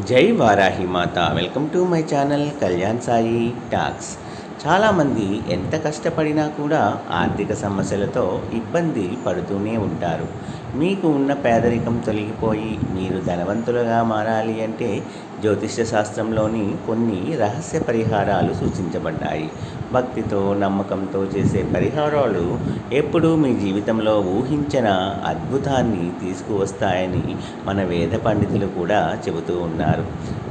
జై Varahi Mata. Welcome to my channel Kalyan Sai talks. చాలామంది ఎంత కష్టపడినా కూడా ఆర్థిక సమస్యలతో ఇబ్బంది పడుతూనే ఉంటారు. మీకు ఉన్న పేదరికం తొలగిపోయి మీరు ధనవంతులుగా మారాలి అంటే జ్యోతిష్య శాస్త్రంలోని కొన్ని రహస్య పరిహారాలు సూచించబడ్డాయి. భక్తితో నమ్మకంతో చేసే పరిహారాలు ఎప్పుడూ మీ జీవితంలో ఊహించిన అద్భుతాన్ని తీసుకువస్తాయని మన వేద పండితులు కూడా చెబుతూ ఉన్నారు.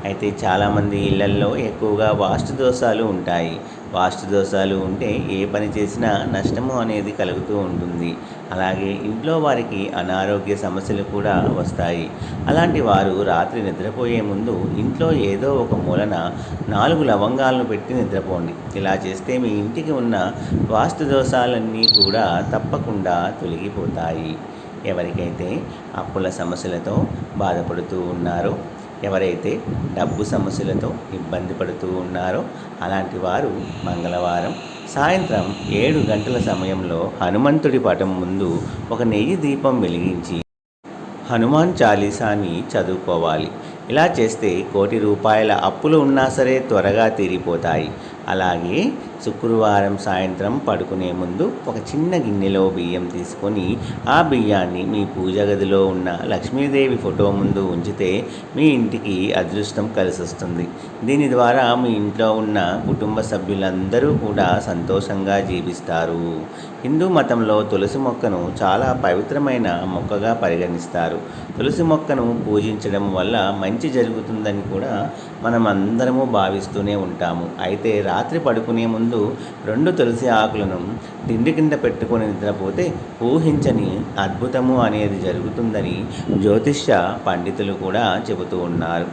అయితే చాలామంది ఇళ్ళల్లో ఎక్కువగా వాస్తు దోషాలు ఉంటాయి. వాస్తు దోషాలు ఉంటే ఏ పని చేసినా నష్టము అనేది కలుగుతూ ఉంటుంది. అలాగే ఇంట్లో వారికి అనారోగ్య సమస్యలు కూడా వస్తాయి. అలాంటి వారు రాత్రి నిద్రపోయే ముందు ఇంట్లో ఏదో ఒక మూలన నాలుగు లవంగాలను పెట్టి నిద్రపోండి. ఇలా చేస్తే మీ ఇంటికి ఉన్న వాస్తు దోషాలన్నీ కూడా తప్పకుండా తొలగిపోతాయి. ఎవరికైతే అప్పుల సమస్యలతో బాధపడుతూ ఉన్నారో ఎవరైతే డబ్బు సమస్యలతో ఇబ్బంది పడుతూ ఉన్నారో అలాంటి వారు మంగళవారం సాయంత్రం ఏడు గంటల సమయంలో హనుమంతుడి పటం ముందు ఒక నెయ్యి దీపం వెలిగించి హనుమాన్ చాలీసాని చదువుకోవాలి. ఇలా చేస్తే కోటి రూపాయల అప్పులు ఉన్నా సరే త్వరగా తీరిపోతాయి. అలాగే శుక్రవారం సాయంత్రం పడుకునే ముందు ఒక చిన్న గిన్నెలో బియ్యం తీసుకొని ఆ బియ్యాన్ని మీ పూజ గదిలో ఉన్న లక్ష్మీదేవి ఫోటో ముందు ఉంచితే మీ ఇంటికి అదృష్టం కలిసి వస్తుంది దీని ద్వారా మీ ఇంట్లో ఉన్న కుటుంబ సభ్యులందరూ కూడా సంతోషంగా జీవిస్తారు. హిందూ మతంలో తులసి మొక్కను చాలా పవిత్రమైన మొక్కగా పరిగణిస్తారు. తులసి మొక్కను పూజించడం వల్ల మంచి జరుగుతుందని కూడా మనం అందరము భావిస్తూనే ఉంటాము. అయితే రాత్రి పడుకునే ముందు రెండు తులసి ఆకులను తిండి కింద పెట్టుకొని నిద్రపోతే ఊహించని అద్భుతము అనేది జరుగుతుందని జ్యోతిష్య పండితులు కూడా చెబుతూ ఉన్నారు.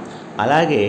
అలాగే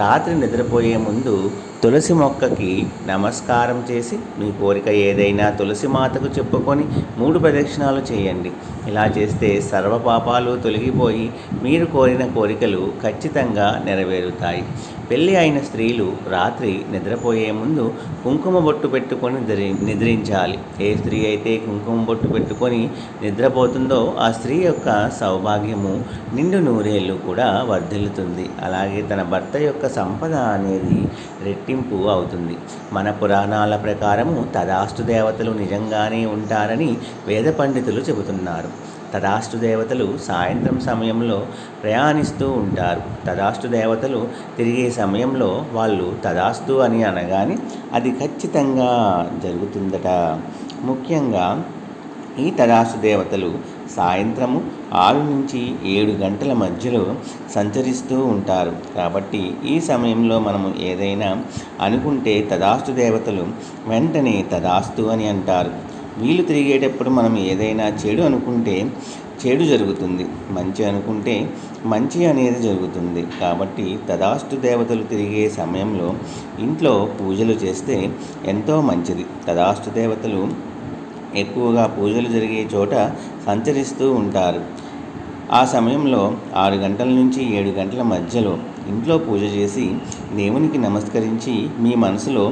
రాత్రి నిద్రపోయే ముందు తులసి మొక్కకి నమస్కారం చేసి మీ కోరిక ఏదైనా తులసి మాతకు చెప్పుకొని మూడు ప్రదక్షిణాలు చేయండి. ఇలా చేస్తే సర్వ పాపాలు తొలగిపోయి మీరు కోరిన కోరికలు ఖచ్చితంగా నెరవేరుతాయి. పెళ్ళి అయిన స్త్రీలు రాత్రి నిద్రపోయే ముందు కుంకుమ బొట్టు పెట్టుకొని నిద్రి నిద్రించాలి. ఏ స్త్రీ అయితే కుంకుమ బొట్టు పెట్టుకొని నిద్రపోతుందో ఆ స్త్రీ యొక్క సౌభాగ్యము నిండు నూరేళ్ళు కూడా వర్ధిల్లుతుంది. అలాగే తన భర్త యొక్క సంపద అనేది రెట్టింపు అవుతుంది. మన పురాణాల ప్రకారము తదాస్తు దేవతలు నిజంగానే ఉంటారని వేద పండితులు చెబుతున్నారు. తదాస్తు దేవతలు సాయంత్రం సమయంలో ప్రయాణిస్తూ ఉంటారు. తదాస్తు దేవతలు తిరిగే సమయంలో వాళ్ళు తదాస్తు అని అనగానే అది ఖచ్చితంగా జరుగుతుందట. ముఖ్యంగా ఈ తదాస్తు దేవతలు సాయంత్రము ఆరు నుంచి ఏడు గంటల మధ్యలో సంచరిస్తూ ఉంటారు. కాబట్టి ఈ సమయంలో మనము ఏదైనా అనుకుంటే తదాస్తు దేవతలు వెంటనే తదాస్తు అని అంటారు. వీలు తిరిగేటప్పుడు మనం ఏదైనా చెడు అనుకుంటే చెడు జరుగుతుంది మంచి అనుకుంటే మంచి అనేది జరుగుతుంది. కాబట్టి తదాస్తు దేవతలు తిరిగే సమయంలో ఇంట్లో పూజలు చేస్తే ఎంతో మంచిది. తదాస్తు దేవతలు ఎక్కువగా పూజలు జరిగే చోట సంచరిస్తూ ఉంటారు. ఆ సమయంలో ఆరు గంటల నుంచి ఏడు గంటల మధ్యలో ఇంట్లో పూజ చేసి దేవునికి నమస్కరించి మీ మనసులో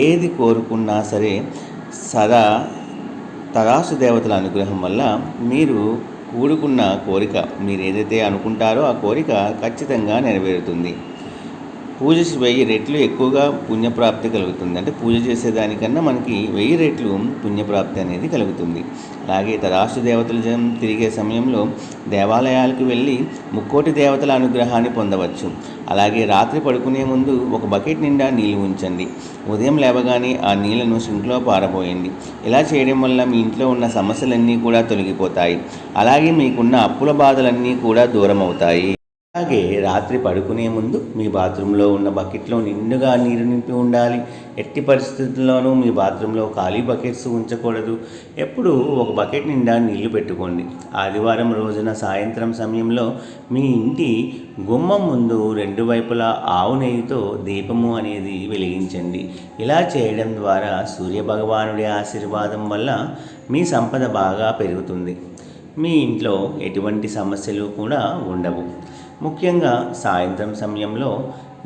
ఏది కోరుకున్నా సరే సదా తరాసు దేవతల అనుగ్రహం వల్ల మీరు కూడుకున్న కోరిక మీరు ఏదైతే అనుకుంటారో ఆ కోరిక ఖచ్చితంగా నెరవేరుతుంది. పూజ వెయ్యి రెట్లు ఎక్కువగా పుణ్యప్రాప్తి కలుగుతుంది. అంటే పూజ చేసేదానికన్నా మనకి వెయ్యి రెట్లు పుణ్యప్రాప్తి అనేది కలుగుతుంది. అలాగే తదాస్తు దేవతల జనం తిరిగే సమయంలో దేవాలయాలకు వెళ్ళి ముక్కోటి దేవతల అనుగ్రహాన్ని పొందవచ్చు. అలాగే రాత్రి పడుకునే ముందు ఒక బకెట్ నిండా నీళ్ళు ఉంచండి. ఉదయం లేవగానే ఆ నీళ్ళను సింక్లో పారబోయండి. ఇలా చేయడం వల్ల మీ ఇంట్లో ఉన్న సమస్యలన్నీ కూడా తొలగిపోతాయి. అలాగే మీకున్న అప్పుల బాధలన్నీ కూడా దూరం అవుతాయి అలాగే రాత్రి పడుకునే ముందు మీ బాత్రూంలో ఉన్న బకెట్లో నిండుగా నీరు నింపి ఉండాలి. ఎట్టి పరిస్థితుల్లోనూ మీ బాత్రూంలో ఖాళీ బకెట్స్ ఉంచకూడదు. ఎప్పుడు ఒక బకెట్ నిండా నీళ్ళు పెట్టుకోండి. ఆదివారం రోజున సాయంత్రం సమయంలో మీ ఇంటి గుమ్మం ముందు రెండు వైపులా ఆవు నెయ్యితో దీపము అనేది వెలిగించండి. ఇలా చేయడం ద్వారా సూర్యభగవానుడి ఆశీర్వాదం వల్ల మీ సంపద బాగా పెరుగుతుంది. మీ ఇంట్లో ఎటువంటి సమస్యలు కూడా ఉండవు. ముఖ్యంగా సాయంత్రం సమయంలో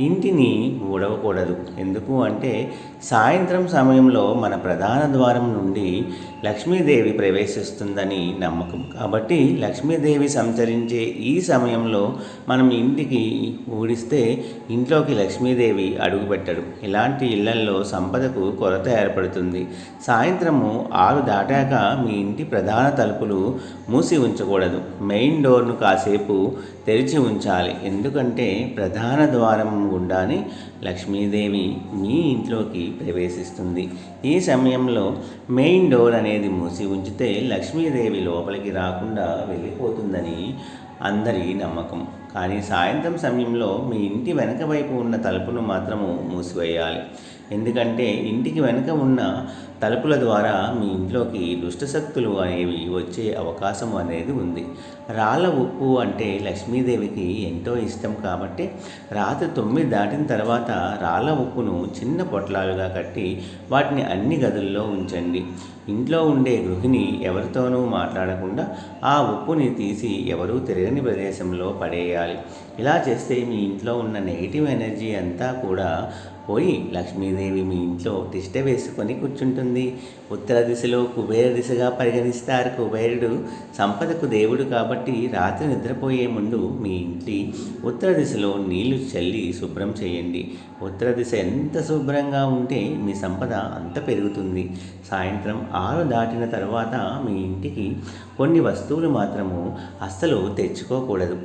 ఇంటిని ఊడవకూడదు. ఎందుకు అంటే సాయంత్రం సమయంలో మన ప్రధాన ద్వారం నుండి లక్ష్మీదేవి ప్రవేశిస్తుందని నమ్మకం. కాబట్టి లక్ష్మీదేవి సంచరించే ఈ సమయంలో మనం ఇంటికి ఊడిస్తే ఇంట్లోకి లక్ష్మీదేవి అడుగుపెట్టడు. ఇలాంటి ఇళ్ళల్లో సంపదకు కొరత ఏర్పడుతుంది. సాయంత్రము ఆరు దాటాక మీ ఇంటి ప్రధాన తలుపులు మూసి ఉంచకూడదు. మెయిన్ డోర్ను కాసేపు తెరిచి ఉంచాలి. ఎందుకంటే ప్రధాన ద్వారం గుండానే లక్ష్మీదేవి మీ ఇంట్లోకి ప్రవేశిస్తుంది. ఈ సమయంలో మెయిన్ డోర్ అనేది మూసి ఉంచితే లక్ష్మీదేవి లోపలికి రాకుండా వెళ్ళిపోతుందని అందరి నమ్మకం. కానీ సాయంత్రం సమయంలో మీ ఇంటి వెనక వైపు ఉన్న తలుపును మాత్రము మూసివేయాలి. ఎందుకంటే ఇంటికి వెనుక ఉన్న తలుపుల ద్వారా మీ ఇంట్లోకి దుష్టశక్తులు అనేవి వచ్చే అవకాశం అనేది ఉంది. రాళ్ళ ఉప్పు అంటే లక్ష్మీదేవికి ఎంతో ఇష్టం కాబట్టి రాత్రి తొమ్మిది దాటిన తర్వాత రాళ్ళ ఉప్పును చిన్న పొట్లాలుగా కట్టి వాటిని అన్ని గదుల్లో ఉంచండి. ఇంట్లో ఉండే గృహిణి ఎవరితోనూ మాట్లాడకుండా ఆ ఉప్పుని తీసి ఎవరూ తిరగని ప్రదేశంలో పడేయాలి. ఇలా చేస్తే మీ ఇంట్లో ఉన్న నెగిటివ్ ఎనర్జీ అంతా కూడా పోయి లక్ష్మీదేవి మీ ఇంట్లో తిష్ట వేసుకొని కూర్చుంటుంది. ఉత్తర దిశలో కుబేర దిశగా పరిగణిస్తారు. కుబేరుడు సంపదకు దేవుడు కాబట్టి రాత్రి నిద్రపోయే ముందు మీ ఇంటి ఉత్తర దిశలో నీళ్ళు చల్లి శుభ్రం చేయండి. ఉత్తర దిశ ఎంత శుభ్రంగా ఉంటే మీ సంపద అంత పెరుగుతుంది. సాయంత్రం ఆరు దాటిన తర్వాత మీ ఇంటికి కొన్ని వస్తువులు మాత్రము అస్సలు తెచ్చుకోకూడదు.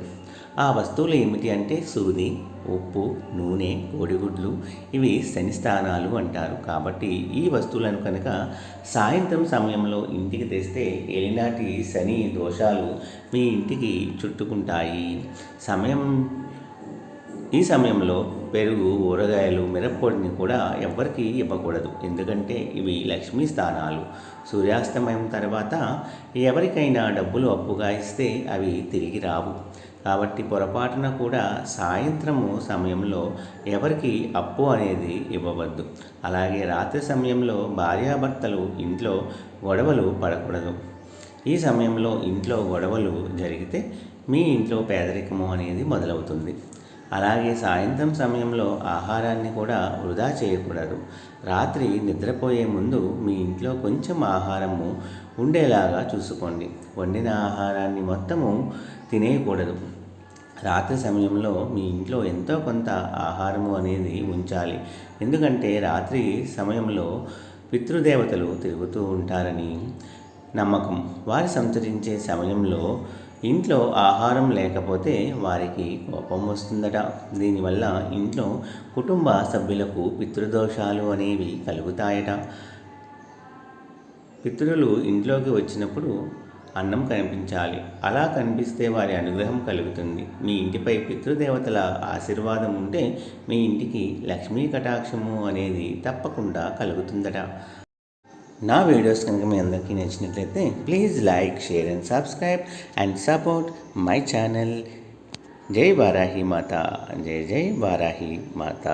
ఆ వస్తువులు ఏమిటి అంటే సూది ఉప్పు నూనె కోడిగుడ్లు. ఇవి శని స్థానాలు అంటారు. కాబట్టి ఈ వస్తువులను కనుక సాయంత్రం సమయంలో ఇంటికి తెస్తే ఏలినాటి శని దోషాలు మీ ఇంటికి చుట్టుకుంటాయి. సమయం ఈ సమయంలో పెరుగు ఊరగాయలు మిరప్పొడిని కూడా ఎవ్వరికీ ఇవ్వకూడదు. ఎందుకంటే ఇవి లక్ష్మీ స్థానాలు. సూర్యాస్తమయం తర్వాత ఎవరికైనా డబ్బులు అప్పుగా ఇస్తే అవి తిరిగి రావు. కాబట్టి పొరపాటున కూడా సాయంత్రము సమయంలో ఎవరికి అప్పు అనేది ఇవ్వవద్దు. అలాగే రాత్రి సమయంలో భార్యాభర్తలు ఇంట్లో గొడవలు పడకూడదు. ఈ సమయంలో ఇంట్లో గొడవలు జరిగితే మీ ఇంట్లో పేదరికము అనేది మొదలవుతుంది. అలాగే సాయంత్రం సమయంలో ఆహారాన్ని కూడా వృధా చేయకూడదు. రాత్రి నిద్రపోయే ముందు మీ ఇంట్లో కొంచెం ఆహారము ఉండేలాగా చూసుకోండి. వండిన ఆహారాన్ని మొత్తము తినేయకూడదు. రాత్రి సమయంలో మీ ఇంట్లో ఎంతో కొంత ఆహారము అనేది ఉంచాలి. ఎందుకంటే రాత్రి సమయంలో పితృదేవతలు తిరుగుతూ ఉంటారని నమ్మకం. వారు సంచరించే సమయంలో ఇంట్లో ఆహారం లేకపోతే వారికి కోపం వస్తుందట. దీనివల్ల ఇంట్లో కుటుంబ సభ్యులకు పితృదోషాలు అనేవి కలుగుతాయట. పితృలు ఇంట్లోకి వచ్చినప్పుడు అన్నం కనిపించాలి. అలా కనిపిస్తే వారి అనుగ్రహం కలుగుతుంది. మీ ఇంటిపై పితృదేవతల ఆశీర్వాదం ఉంటే మీ ఇంటికి లక్ష్మీ కటాక్షము అనేది తప్పకుండా కలుగుతుందట. నా వీడియోస్ కనుక మీ అందరికీ నచ్చినట్లయితే please like share and subscribe and support my channel. జై వారాహి మాత. జై జై వారాహి మాత.